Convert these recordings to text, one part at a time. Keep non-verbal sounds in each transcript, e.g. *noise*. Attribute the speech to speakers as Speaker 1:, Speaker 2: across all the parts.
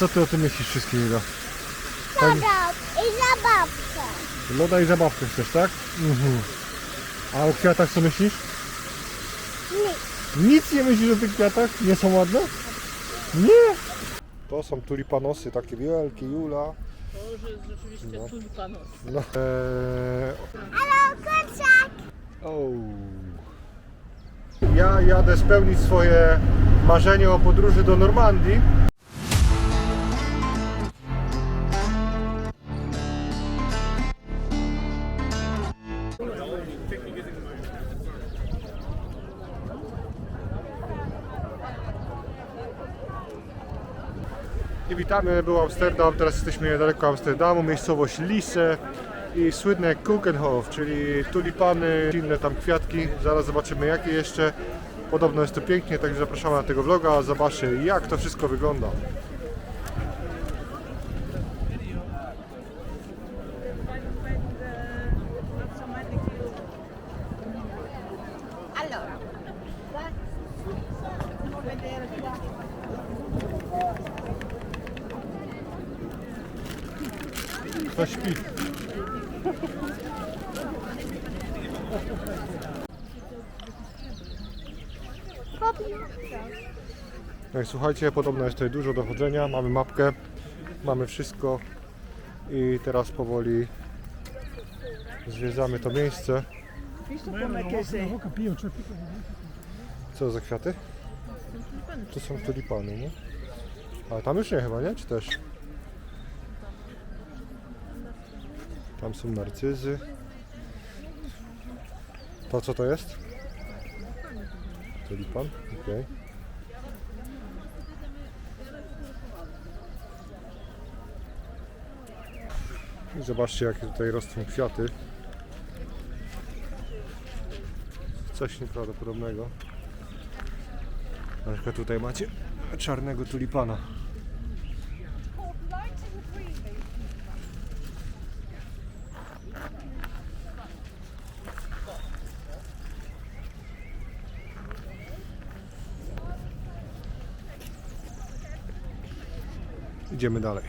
Speaker 1: Co ty o tym myślisz wszystkim, Julia?
Speaker 2: Sadok i zabawkę.
Speaker 1: Loda i zabawkę chcesz, tak? Mhm. A o kwiatach co myślisz?
Speaker 2: Nie.
Speaker 1: Nic nie myślisz o tych kwiatach? Nie są ładne? Nie! To są tulipanosy takie wielkie, Jula.
Speaker 3: To już jest rzeczywiście
Speaker 1: No.
Speaker 3: tulipanos.
Speaker 1: No. Eee,
Speaker 2: kurczak.
Speaker 1: o. Ja jadę spełnić swoje marzenie o podróży do Normandii. I witamy, był Amsterdam, teraz jesteśmy niedaleko Amsterdamu, miejscowość Lisse i słynne Kukenhof, czyli tulipany, inne tam kwiatki, zaraz zobaczymy jakie jeszcze. Podobno jest to pięknie, także zapraszamy na tego vloga, zobaczcie jak to wszystko wygląda. Kto śpi? Słuchajcie, podobno jest tutaj dużo do chodzenia, mamy mapkę, mamy wszystko i teraz powoli zwiedzamy to miejsce. Co za kwiaty? To są tulipany, nie? Ale tam już nie chyba, nie? Czy też? Tam są narcyzy. To co to jest? Tulipan? Okej. I zobaczcie jakie tutaj rosną kwiaty. Coś nieprawdopodobnego. Na przykład tutaj macie czarnego tulipana. Idziemy dalej.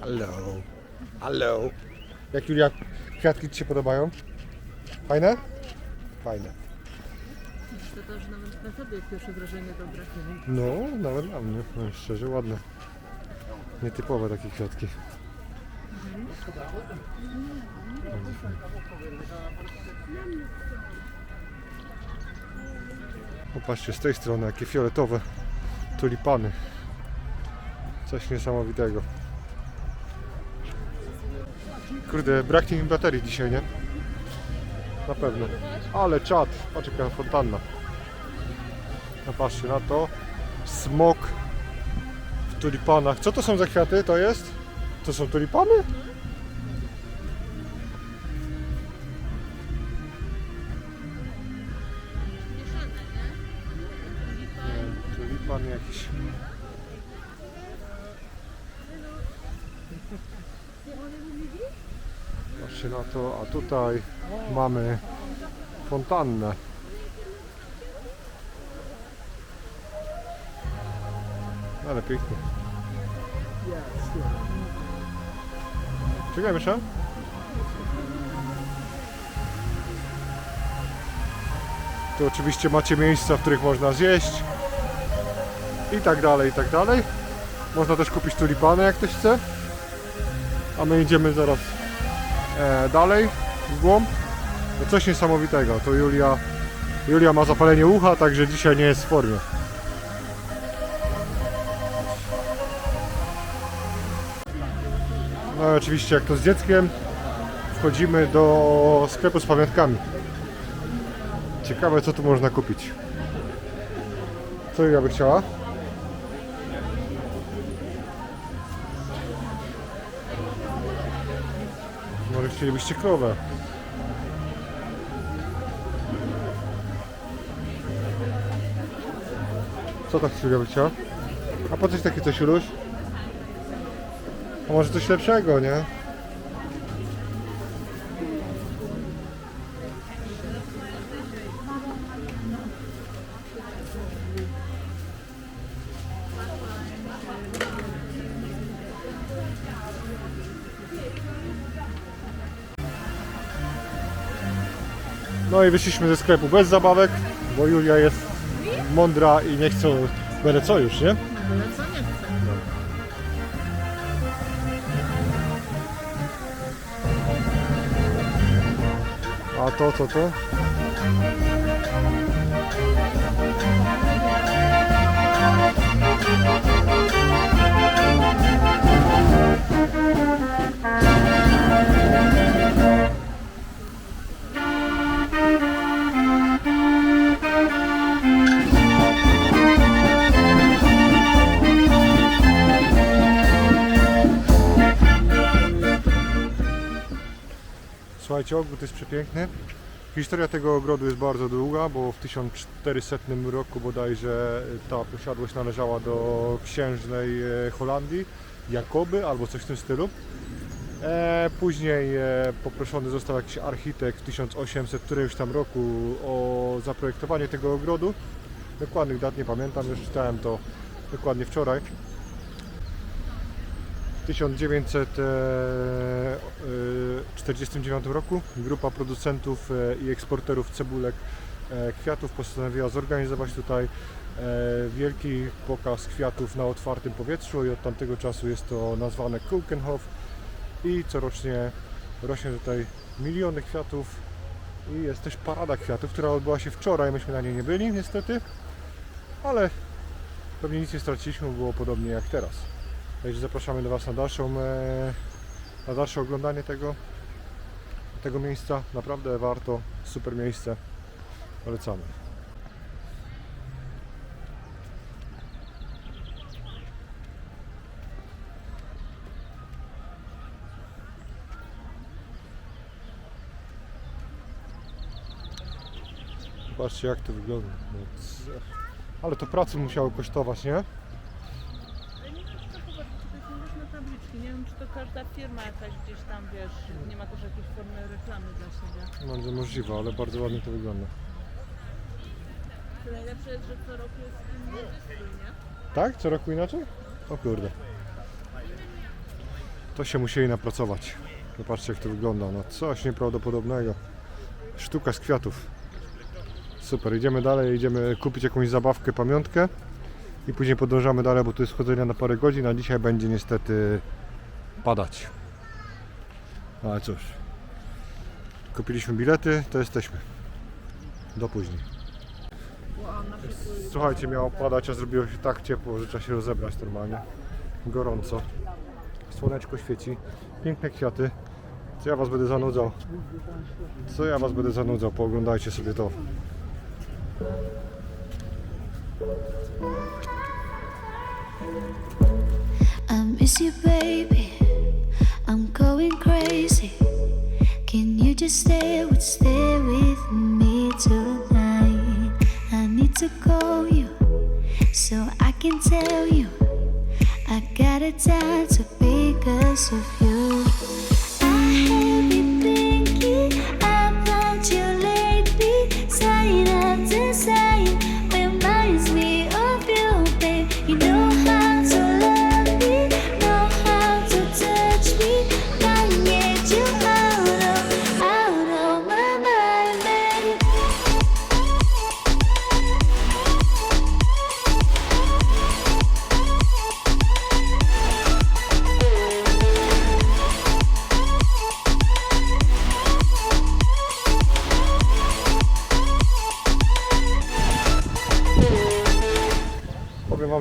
Speaker 1: Hello. Hello. Jak Julia, kwiatki Ci się podobają? Fajne? Fajne.
Speaker 3: Myślę też nawet na tobie pierwsze wrażenie dobre.
Speaker 1: No, nawet dla mnie, powiem szczerze, ładne. Nietypowe takie kwiatki. Bardzo fajne. Popatrzcie, z tej strony jakie fioletowe tulipany. Coś niesamowitego. Kurde, braknie mi baterii dzisiaj, nie? Na pewno. Ale czad, patrz jaka fontanna. No patrzcie na to. Smok w tulipanach. Co to są za kwiaty? To jest? To są tulipany? To, a tutaj mamy fontannę. Ale pięknie. Czekaj jeszcze. Tu oczywiście macie miejsca, w których można zjeść. I tak dalej, i tak dalej. Można też kupić tulipany, jak ktoś chce. A my idziemy zaraz e, dalej, w głąb. No coś niesamowitego. To Julia, Julia ma zapalenie ucha, także dzisiaj nie jest w formie. No i oczywiście jak to z dzieckiem wchodzimy do sklepu z pamiątkami. Ciekawe co tu można kupić. Co ja by chciała? Może chcielibyście krowę. Co tak Julia by? A po coś takie coś Juluś? A może coś lepszego, nie? No i wyszliśmy ze sklepu bez zabawek, bo Julia jest mądra i nie chce byle co już, nie?
Speaker 3: Byle co nie chcę.
Speaker 1: A to, co to? Słuchajcie, ogród jest przepiękny. Historia tego ogrodu jest bardzo długa, bo w 1400 roku bodajże ta posiadłość należała do księżnej e, Holandii, Jakoby albo coś w tym stylu. E, później e, poproszony został jakiś architekt w 1800 któregoś tam roku o zaprojektowanie tego ogrodu. Dokładnych dat nie pamiętam, już czytałem to dokładnie wczoraj. W 1949 roku. Grupa producentów e, i eksporterów cebulek e, kwiatów postanowiła zorganizować tutaj e, wielki pokaz kwiatów na otwartym powietrzu i od tamtego czasu jest to nazwane Kulkenhof. I corocznie rośnie tutaj miliony kwiatów i jest też parada kwiatów, która odbyła się wczoraj, myśmy na niej nie byli niestety, ale pewnie nic nie straciliśmy, było podobnie jak teraz. Także zapraszamy do Was na dalszą, e, na dalsze oglądanie tego, tego miejsca. Naprawdę warto, super miejsce. Polecamy. Zobaczcie jak to wygląda. No, Ale to pracy musiało kosztować, nie?
Speaker 3: Ale nie wiem, czy to chyba, czy to jest różne tabliczki. Nie wiem, czy to każda firma jakaś gdzieś tam, wiesz, nie ma też jakiejś formy reklamy dla siebie.
Speaker 1: Bardzo możliwe, ale bardzo ładnie to wygląda.
Speaker 3: To najlepsze jest, że co roku jest inny wystrój, nie?
Speaker 1: Tak? Co roku inaczej? O kurde. To się musieli napracować. Zobaczcie jak to wygląda. No coś nieprawdopodobnego. Sztuka z kwiatów. Super, idziemy dalej, idziemy kupić jakąś zabawkę, pamiątkę i później podążamy dalej, bo tu jest chodzenia na parę godzin, a dzisiaj będzie niestety padać. Ale cóż. Kupiliśmy bilety, to jesteśmy. Do później. Słuchajcie, miało padać, a zrobiło się tak ciepło, że trzeba się rozebrać normalnie. Gorąco. Słoneczko świeci. Piękne kwiaty. Co ja was będę zanudzał? Co ja was będę zanudzał? Pooglądajcie sobie to.
Speaker 4: I miss you, baby. I'm going crazy. Can you just stay with, stay with me tonight? I need to call you so I can tell you I got a time to because of you.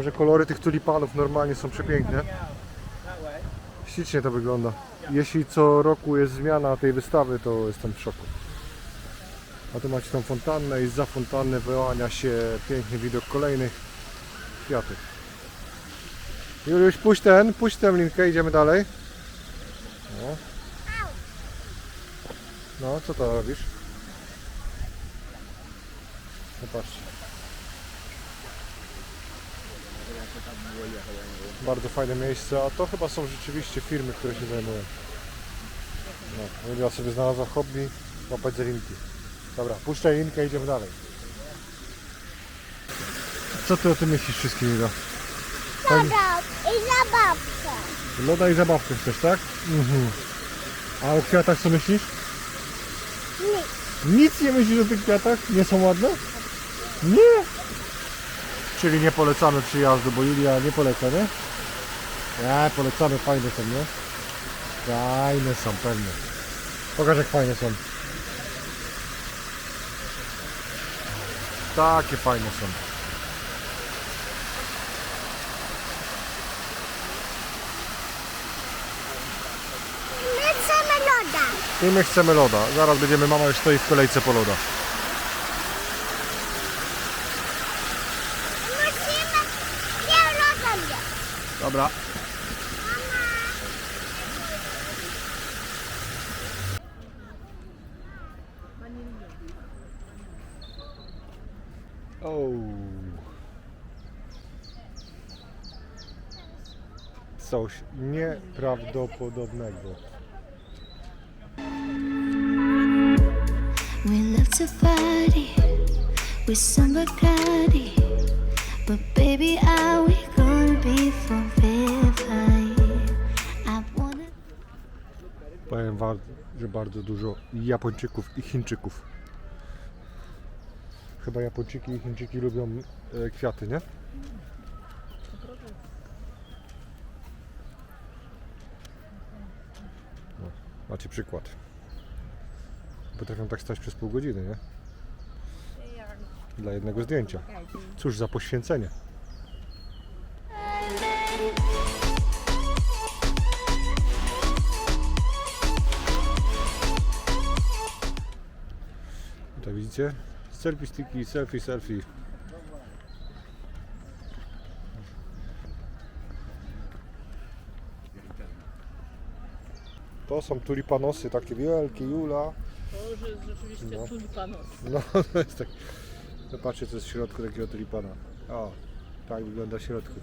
Speaker 1: Że kolory tych tulipanów normalnie są przepiękne. Ślicznie to wygląda. Jeśli co roku jest zmiana tej wystawy, to jestem w szoku. A tu macie tą fontannę i za fontanny wyłania się piękny widok kolejnych kwiatów. Juliusz, puść ten, puść tę linkę, idziemy dalej. No. No, co to robisz? No patrzcie. Bardzo fajne miejsce, a to chyba są rzeczywiście firmy, które się zajmują. No, Julia sobie znalazła hobby, łapać linki. Dobra, puszczaj linkę, idziemy dalej. Co ty o tym myślisz wszystkim, Julia?
Speaker 2: Loda i zabawkę.
Speaker 1: Loda i zabawkę chcesz, tak? Mhm. A o kwiatach co myślisz?
Speaker 2: Nic.
Speaker 1: Nic nie myślisz o tych kwiatach? Nie są ładne? Nie! Czyli nie polecamy przyjazdu, bo Julia nie poleca, nie? Nie, polecamy, fajne są, nie? Fajne są, pewnie. Pokaż jak fajne są. Takie fajne są.
Speaker 2: My chcemy loda.
Speaker 1: I my chcemy loda. Zaraz będziemy, mama już stoi w kolejce po loda.
Speaker 2: Musimy nie loda mieć.
Speaker 1: Dobra. O. Coś nieprawdopodobnego.
Speaker 4: We love to party with some
Speaker 1: że bardzo dużo Japończyków i Chińczyków. Chyba Japończyki i Chińczyki lubią e, kwiaty, nie? No, macie przykład. Potrafią tak stać przez pół godziny, nie? Dla jednego zdjęcia. Cóż za poświęcenie. Widzicie? Selfie sticki, selfie, selfie. To są tulipanosy takie wielkie, Jula.
Speaker 3: To już jest rzeczywiście
Speaker 1: No.
Speaker 3: tulipanos. *laughs*
Speaker 1: No, to jest tak. Zobaczcie, co jest w środku takiego tulipana. O, tak wygląda w środku.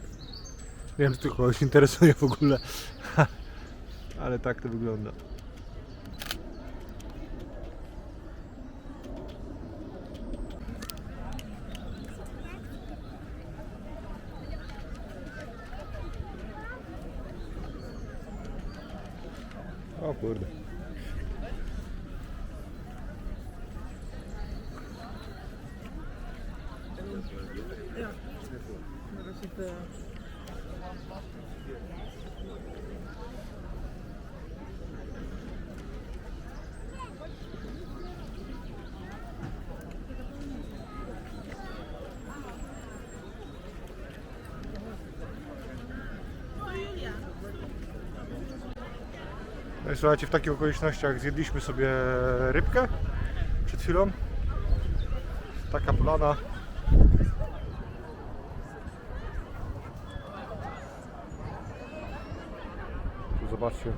Speaker 1: Nie wiem, czy to kogoś interesuje w ogóle. *laughs* Ale tak to wygląda. Kurde. Słuchajcie, w takich okolicznościach zjedliśmy sobie rybkę przed chwilą. Taka plana. Tu zobaczcie.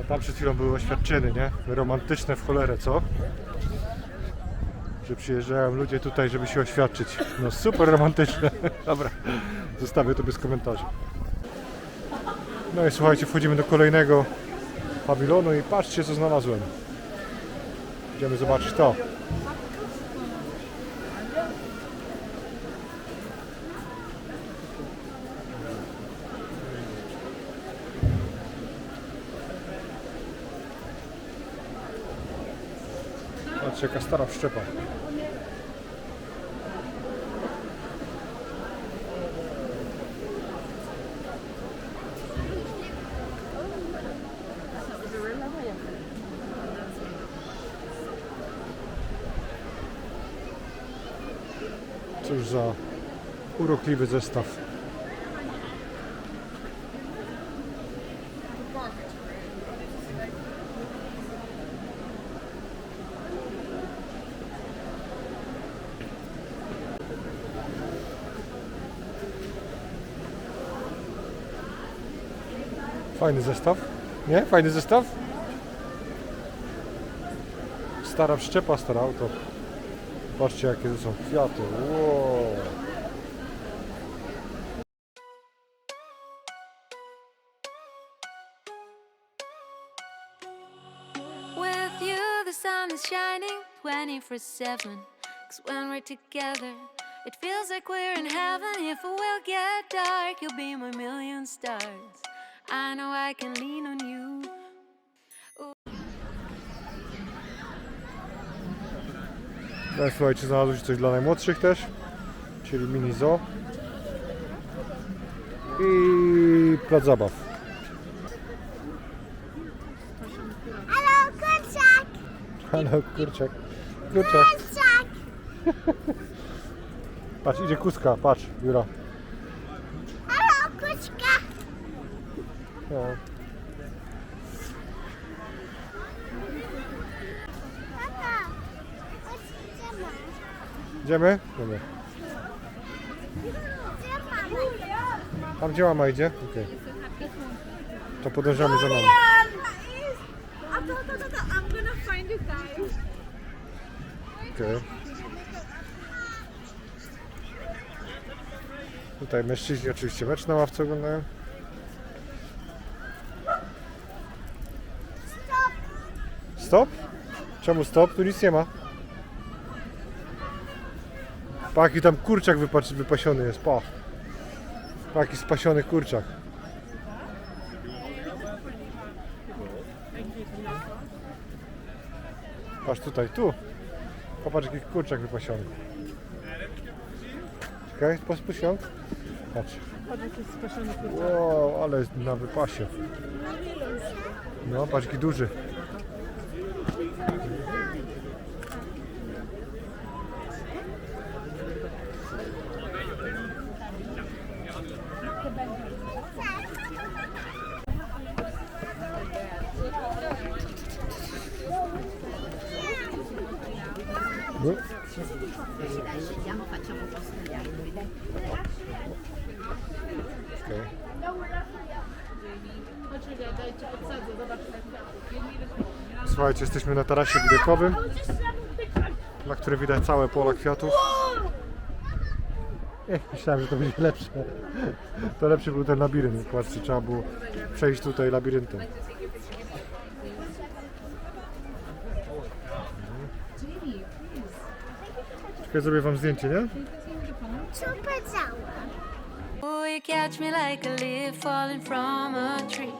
Speaker 1: A tam przed chwilą były oświadczyny, nie? Romantyczne w cholerę, co? Że przyjeżdżają ludzie tutaj, żeby się oświadczyć. No super romantyczne. *laughs* Dobra, zostawię to bez komentarzy. No i słuchajcie, wchodzimy do kolejnego pawilonu i patrzcie co znalazłem. Idziemy zobaczyć to. Patrzcie jaka stara wszczepa. Cóż urokliwy zestaw. Fajny zestaw. Nie? Fajny zestaw? Stara wszczepa, stare auto. Patrzcie jakie to są. Wow.
Speaker 5: With you, the sun is shining 24 7. Cause when we're together, it feels like we're in heaven. If it will get dark, you'll be my million stars. I know I can lean on you.
Speaker 1: No, słuchajcie, znalazło się coś dla najmłodszych też, czyli mini zoo i plac zabaw.
Speaker 2: Halo, kurczak!
Speaker 1: Halo, kurczak. Kurczak.
Speaker 2: Kurczak! *laughs*
Speaker 1: Patrz, idzie kuska, patrz, Jura.
Speaker 2: Halo, kurczka!
Speaker 1: No.
Speaker 2: Idziemy?
Speaker 1: Dobra. Tam gdzie mama idzie? Okej. To podążamy za mamą.
Speaker 3: I'm gonna find you guys.
Speaker 1: Okej. Tutaj mężczyźni oczywiście mecz na ławce oglądają. Stop? Czemu stop? Tu nic nie ma. Pa, jaki tam kurczak wypasiony jest, pa. Pa, jaki spasiony kurczak. Patrz tutaj, tu. Popatrz jaki kurczak wypasiony. Czekaj, pospuścią. Patrz.
Speaker 3: Patrz, jaki spasiony kurczak.
Speaker 1: Wow, ale na wypasie. No, patrz jaki duży. No. Słuchajcie, jesteśmy na tarasie widokowym, na którym widać całe pola kwiatów. Ech, myślałem, że to będzie lepsze. To lepszy był ten labirynt. Patrzcie, trzeba było przejść tutaj labiryntem. Czekaj, zrobię wam zdjęcie, nie?
Speaker 2: Super cała.
Speaker 5: Oh, you catch me like a leaf falling from a tree.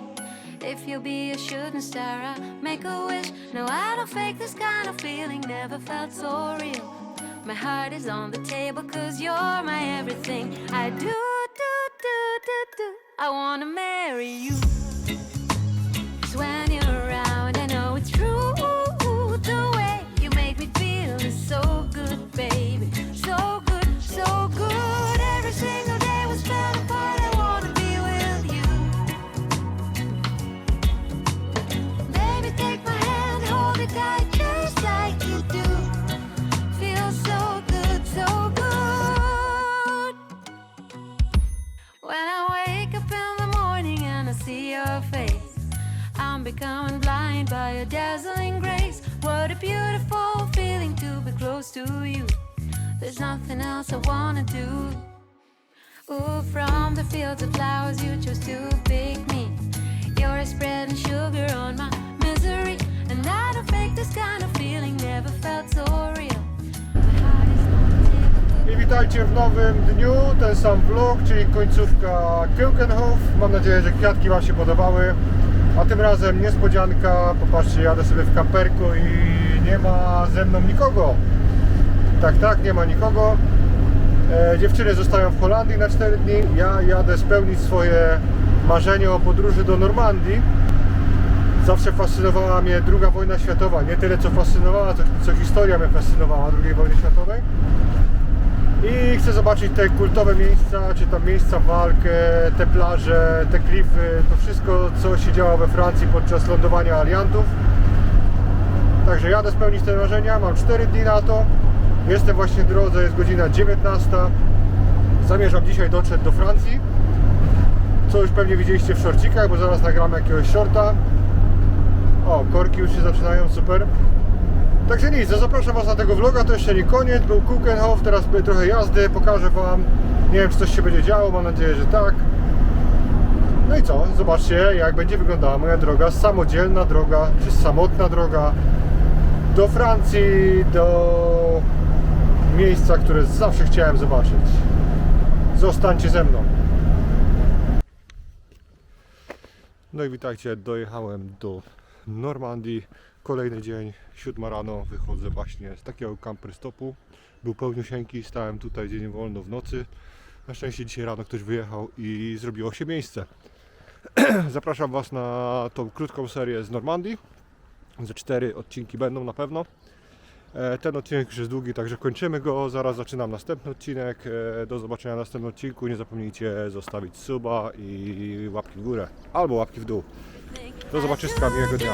Speaker 5: If you'll be a shooting star, I'll make a wish. No, I don't fake this kind of feeling, never felt so real. My heart is on the table, cause you're my everything. I do, do, do, do, do. I wanna marry you. There's nothing else I wanna do. Ooh, from the fields of flowers you chose to pick me. You're spreading sugar on my misery, and I don't fake this kind of feeling. Never felt so real.
Speaker 1: I witajcie w nowym dniu, ten sam vlog, czyli końcówka Keukenhof. Mam nadzieję, że kwiatki Wam się podobały. A tym razem niespodzianka, popatrzcie, jadę sobie w kamperku i nie ma ze mną nikogo. Tak, tak, nie ma nikogo. E, dziewczyny zostają w Holandii na 4 dni. Ja jadę spełnić swoje marzenie o podróży do Normandii. Zawsze fascynowała mnie II wojna światowa. Nie tyle co fascynowała, co, co historia mnie fascynowała II wojny światowej. I chcę zobaczyć te kultowe miejsca, czy tam miejsca walk, te plaże, te klify, to wszystko co się działo we Francji podczas lądowania aliantów. Także jadę spełnić te marzenia, mam 4 dni na to. Jestem właśnie w drodze, jest godzina 19. Zamierzam dzisiaj dotrzeć do Francji. Co już pewnie widzieliście w shortcikach, bo zaraz nagramy jakiegoś shorta. O, korki już się zaczynają, super. Także nic, no zapraszam Was na tego vloga, to jeszcze nie koniec, był Kukenhof, teraz trochę jazdy, pokażę Wam, nie wiem czy coś się będzie działo, mam nadzieję, że tak. No i co, zobaczcie jak będzie wyglądała moja droga, samodzielna droga, czy samotna droga do Francji, do miejsca, które zawsze chciałem zobaczyć. Zostańcie ze mną. No i witajcie, dojechałem do Normandii. Kolejny dzień, siódma rano, wychodzę właśnie z takiego camper stopu. Był pełniusieńki, stałem tutaj dzień wolno w nocy. Na szczęście dzisiaj rano ktoś wyjechał i zrobiło się miejsce. *clears throat* Zapraszam Was na tą krótką serię z Normandii. Ze cztery odcinki będą na pewno. E, Ten odcinek już jest długi, także kończymy go. Zaraz zaczynam następny odcinek. E, Do zobaczenia w następnym odcinku. Nie zapomnijcie zostawić suba i łapki w górę albo łapki w dół. Do zobaczyska, miłego dnia.